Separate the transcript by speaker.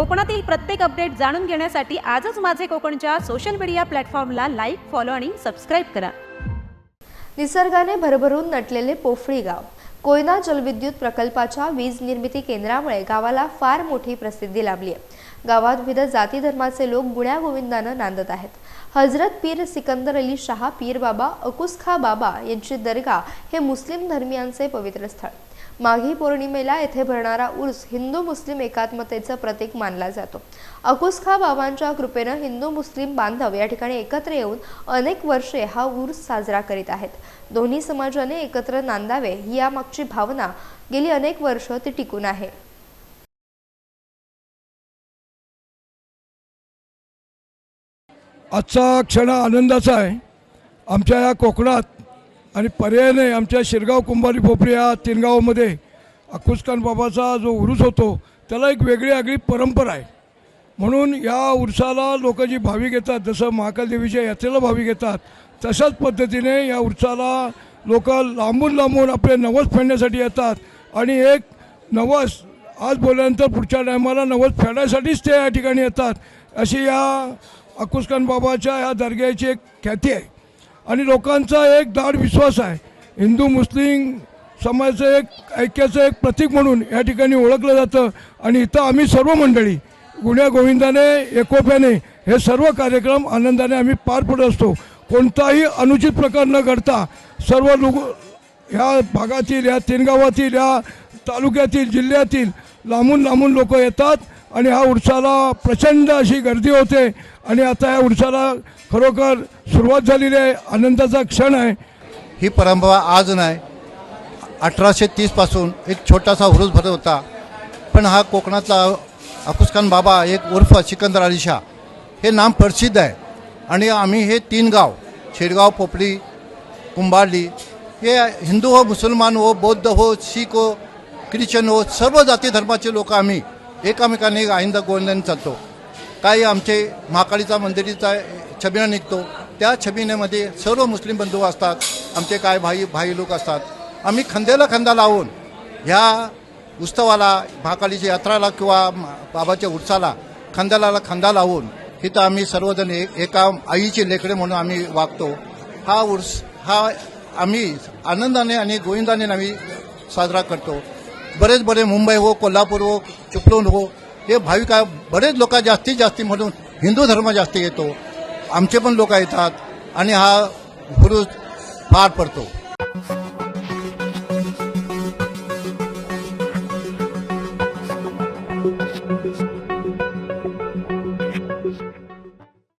Speaker 1: कोकणातील प्रत्येक अपडेट जाणून घेण्यासाठी आजच माझे कोकणच्या सोशल मीडिया प्लॅटफॉर्मला लाईक फॉलो आणि सबस्क्राईब करा.
Speaker 2: निसर्गाने भरभरून नटलेले पोफळी गाव. कोयना जलविद्युत प्रकल्पाच्या वीज निर्मिती केंद्रामुळे गावाला फार मोठी प्रसिद्धी लाभली आहे गावात विविध जाती धर्माचे लोक गुण्या गोविंदानं नांदत आहेत. हजरत पीर सिकंदर अली शाह पीर बाबा अकुसखा बाबा यांची दर्गा हे मुस्लिम धर्मियांचे पवित्र स्थळ. माघी पौर्णिमेला येथे भरणारा उर्स हिंदू मुस्लिम एकात्मतेचं प्रतीक मानला जातो. अकुसखा बाबांच्या कृपेनं हिंदू मुस्लिम बांधव या ठिकाणी एकत्र येऊन अनेक वर्षे हा उर्स साजरा करीत आहेत. दोन्ही समाजाने एकत्र नांदावे ही यामागची भावना गेली अनेक वर्ष ती टिकून आहे.
Speaker 3: आजचा क्षण आनंदाचा आहे. आमच्या या कोकणात आणि पर्यायाने आमच्या शिरगाव कुंभारी पोपरी या तीन गावामध्ये. बाबाचा जो उरूस होतो त्याला एक वेगळी आगळी परंपरा आहे. म्हणून या उरसाला लोक जी भाविक येतात जसं महाकाल देवीच्या यात्रेला भाविक येतात तशाच पद्धतीने या उरसाला लोक लांबून लांबून आपले नवस फेडण्यासाठी येतात. आणि एक नवस आज बोलल्यानंतर पुढच्या टायमाला नवस फेडायसाठीच ते या ठिकाणी येतात. अशी या अकुसखान बाबाच्या या दर्ग्याची एक ख्याती आहे. आणि लोकांचा एक दाढ विश्वास आहे. हिंदू मुस्लिम समाजाचं एक ऐक्याचं एक प्रतीक म्हणून या ठिकाणी ओळखलं जातं. आणि इथं आम्ही सर्व मंडळी गुण्या गोविंदाने एकोप्याने हे सर्व कार्यक्रम आनंदाने आम्ही पार पडत असतो. कोणताही अनुचित प्रकार न घडता सर्व लोक ह्या भागातील ह्या तीन गावातील तालुक्यातील जिल्ह्यातील लांबून लांबून लोक येतात. आणि ह्या उरसाला प्रचंड अशी गर्दी होते आणि आता या उरसाला खरोखर सुरुवात झालेली आहे आनंदाचा क्षण आहे.
Speaker 4: ही परंपरा आज नाही. अठराशे तीसपासून एक छोटासा हुरूस भरत होता. पण हा कोकणातला अफुसखान बाबा एक उर्फ सिकंदर अली शाह हे नाम प्रसिद्ध आहे. आणि आम्ही हे तीन गाव शेडगाव पोपडी कुंभारली हे हिंदू हो मुसलमान हो बौद्ध हो शीख हो ख्रिश्चन हो सर्व जाती धर्माचे लोक आम्ही एकमेकांनी आईंदा गोविंदाने चालतो. काही आमचे महाकाळीचा मंदिरीचा छबिना निघतो. त्या छबिनेमध्ये सर्व मुस्लिम बंधू असतात. आमचे काय भाई भाई लोक असतात. आम्ही खांद्याला खांदा लावून ह्या उत्सवाला महाकाळीच्या यात्राला किंवा बाबाच्या उत्साला खांद्याला खांदा लावून इथं आम्ही सर्वजण एक एका आईचे लेकडे म्हणून आम्ही वागतो. हा उर्स हा आम्ही आनंदाने आणि गोविंदाने आम्ही साजरा करतो. बरेच बरे मुंबई हो कोल्हापूर हो चिपळूण हो हे भाविक बरेच लोक जास्तीत जास्ती म्हणून हिंदू धर्म जास्त येतो. आमचे पण लोक येतात आणि हा हुरूस पार पडतो.